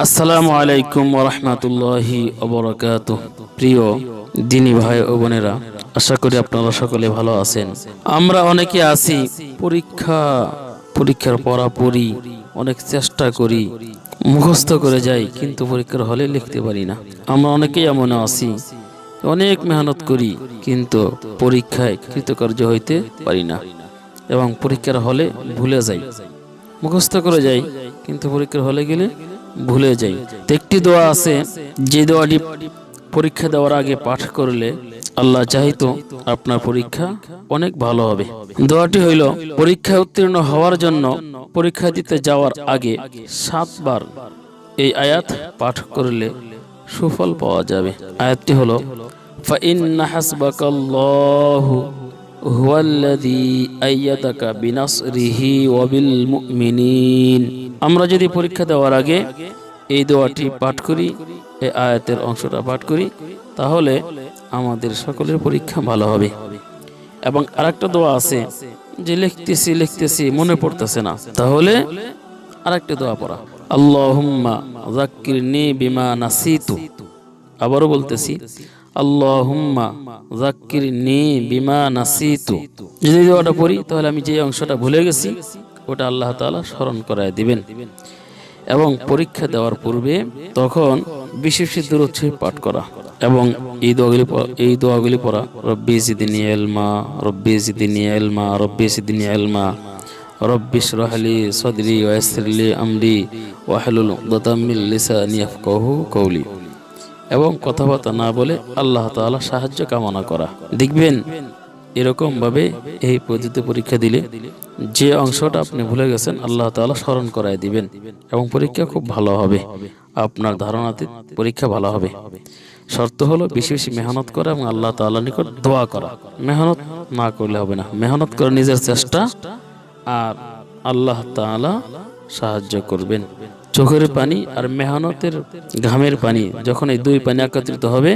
আসসালামু আলাইকুম রহমতুল্লাহি অবরাকাত প্রিয় দিনী ভাই ও বোনেরা, আশা করি আপনারা সকলে ভালো আছেন। আমরা অনেকে আছি, পরীক্ষা, পরীক্ষার পড়াপড়ি অনেক চেষ্টা করি, মুখস্থ করে যাই, কিন্তু পরীক্ষার হলে লিখতে পারি না। আমরা অনেকেই এমন আছি, অনেক মেহনত করি, কিন্তু পরীক্ষায় কৃতকার্য হইতে পারি না এবং পরীক্ষার হলে ভুলে যাই। মুখস্থ করে যাই, কিন্তু পরীক্ষার হলে গেলে ভুলে যাই। একটি দোয়া আছে, যে দোয়াটি পরীক্ষা দেওয়ার আগে পাঠ করলে আল্লাহ চাহিত আপনার পরীক্ষা অনেক ভালো হবে। দোয়াটি হইল পরীক্ষা উত্তীর্ণ হওয়ার জন্য পরীক্ষা দিতে যাওয়ার আগে সাতবার এই আয়াত পাঠ করলে সুফল পাওয়া যাবে। আয়াতটি হলো ফাইন্না হাসবাকাল্লাহু هو الذي أيدك بنصره وبالمؤمنين আমরা যদি পরীক্ষা দেওয়ার আগে এই দোয়াটি পাঠ করি এই আয়াতের অংশটা পাঠ করি তাহলে আমাদের সকলের পরীক্ষা ভালো হবে এবং আরেকটা দোয়া আছে যে লিখতেছি লিখতেছি মনে পড়তেছে না তাহলে আরেকটা দোয়া পড়া আল্লাহুম্মা যাক্কিরনি বিমা নাসিতু আবারও বলতেছি আল্লাহুম্মা যাক্কিরনি বিমা নাসিতু। যদি দোয়াটা পড়ি, তাহলে আমি যে অংশটা ভুলে গেছি, ওটা আল্লাহ তাআলা স্মরণ করায় দিবেন। এবং পরীক্ষা দেওয়ার পূর্বে তখন বিশেষ দূরত্ব পাঠ করা এবং এই দোয়াগুলি এই দোয়াগুলি পড়া, রব্বি জিদিনি এলমা রব্বি জিদিনি এলমা রব্বি জিদিনি এলমা রব্বি শরহলি সদরি ওয়াসরিলি আমরি, ওয়াহলুল মিন লিসানি ইয়াফকাহু কওলি। এবং কথাবার্তা না বলে আল্লাহ তাআলা সাহায্য কামনা করা। দেখবেন এরকম ভাবে এই পদ্ধতি পরীক্ষা দিলে যে অংশটা আপনি ভুলে গেছেন, আল্লাহ তাআলা স্মরণ করায় দিবেন এবং পরীক্ষা খুব ভালো হবে। আপনার ধারণাতে পরীক্ষা ভালো হবে। শর্ত হলো বেশি বেশি মেহনত করা এবং আল্লাহ তাআলা নিকট দোয়া করা। মেহনত না করলে হবে না। মেহনত করে নিজের চেষ্টা আর আল্লাহ তাআলা সাহায্য করবেন। চোখের পানি আর মেহনতের ঘামের পানি যখন এই দুই পানি একত্রিত হবে,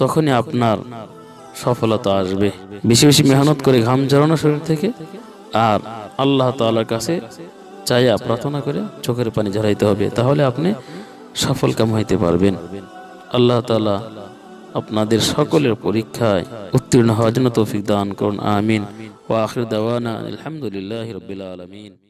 তখনই আপনার সফলতা আসবে। বেশি বেশি মেহনত করে ঘাম ঝরানো শরীর থেকে আর আল্লাহ তাআলার কাছে চাইয়া প্রার্থনা করে চোখের পানি ঝরাইতে হবে, তাহলে আপনি সফল কাম হইতে পারবেন। আল্লাহ তাআলা আপনাদের সকলের পরীক্ষায় উত্তীর্ণ হওয়ার জন্য তৌফিক দান করুন, আমিন। ওয়া আখির দাওয়ানা আলহামদুলিল্লাহি রাব্বিল আলামিন।